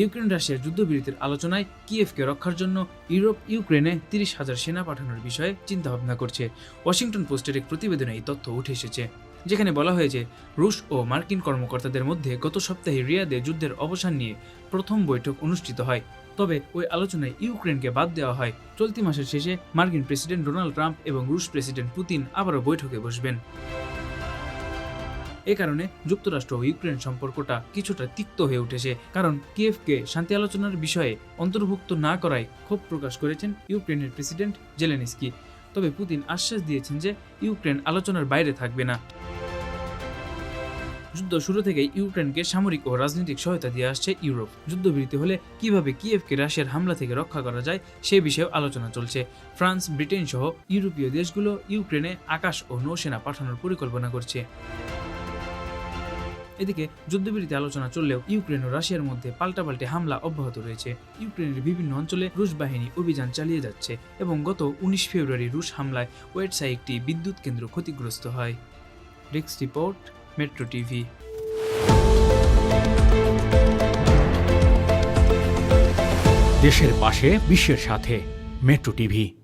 Ukraine রাশিয়ার যুদ্ধবিরতির আলোচনায় কিয়েভকে রক্ষার জন্য ইউরোপ ইউক্রেনে তিরিশ হাজার সেনা পাঠানোর বিষয়ে চিন্তাভাবনা করছে। ওয়াশিংটন পোস্টের এক প্রতিবেদনে এই তথ্য উঠে এসেছে। যেখানে বলা হয়েছে, রুশ ও মার্কিন কর্মকর্তাদের মধ্যে গত সপ্তাহে রিয়াদে যুদ্ধের অবসান নিয়ে প্রথম বৈঠক অনুষ্ঠিত হয়। তবে ওই আলোচনায় ইউক্রেনকে বাদ দেওয়া হয়। চলতি মাসের শেষে মার্কিন প্রেসিডেন্ট ডোনাল্ড ট্রাম্প এবং রুশ প্রেসিডেন্ট পুতিন আবারও বৈঠকে বসবেন। এ কারণে যুক্তরাষ্ট্র ও ইউক্রেন সম্পর্কটা কিছুটা তিক্ত হয়ে উঠেছে, কারণ কিয়েভকে শান্তি আলোচনার বিষয়ে অন্তর্ভুক্ত না করায় ক্ষোভ প্রকাশ করেছেন ইউক্রেনের প্রেসিডেন্ট জেলেনিস্কি। তবে পুতিন আশ্বাস দিয়েছেন যে ইউক্রেন আলোচনার বাইরে থাকবে না। যুদ্ধ শুরু থেকেই ইউক্রেনকে সামরিক ও রাজনৈতিক সহায়তা দিয়ে আসছে ইউরোপ। যুদ্ধবিরতি হলে কীভাবে কিয়েভকে রাশিয়ার হামলা থেকে রক্ষা করা যায় সে বিষয়েও আলোচনা চলছে। ফ্রান্স ব্রিটেন সহ ইউরোপীয় দেশগুলো ইউক্রেনে আকাশ ও নৌসেনা পাঠানোর পরিকল্পনা করছে। এদিকে যুদ্ধবিরতি আলোচনা চললেও ইউক্রেন ও রাশিয়ার মধ্যে পাল্টাপাল্টে হামলা অব্যাহত রয়েছে। ইউক্রেনের বিভিন্ন অঞ্চলে রুশ বাহিনী অভিযান চালিয়ে যাচ্ছে এবং গত উনিশ ফেব্রুয়ারি রুশ হামলায় ওয়েটসাই একটি বিদ্যুৎ কেন্দ্র ক্ষতিগ্রস্ত হয়। Desk report, metro TV. দেশের পাশে, বিশ্বের সাথে, মেট্রো টিভি।